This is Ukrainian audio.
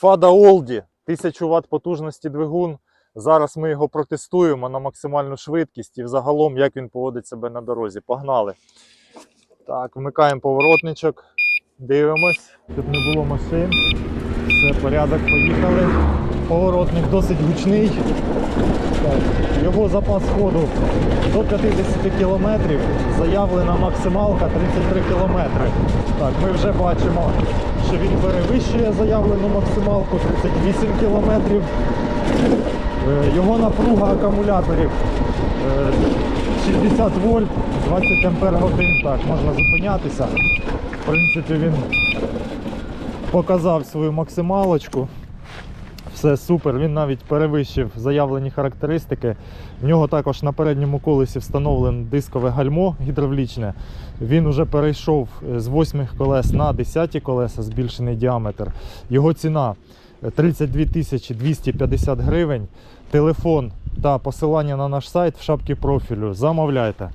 Фада Олді, 1000 Вт потужності двигун. Зараз ми його протестуємо на максимальну швидкість і взагалом, як він поводить себе на дорозі. Погнали. Так, вмикаємо поворотничок, дивимось, щоб не було машин. Все, порядок, поїхали. Поворотник досить гучний. Так, його запас ходу до 50 км, заявлена максималка 33 км. Так, ми вже бачимо, що він перевищує заявлену максималку 38 км. Е, Його напруга акумуляторів е, 60 вольт, 20 ампер годин. Так, можна зупинятися. В принципі, він показав свою максималочку. Все супер, він навіть перевищив заявлені характеристики. В нього також на передньому колесі встановлене дискове гальмо гідравлічне. Він уже перейшов е, з 8 колес на 10 колеса, збільшений діаметр. Його ціна е, 32 тисячі 250 гривень. Телефон та посилання на наш сайт в шапці профілю. Замовляйте.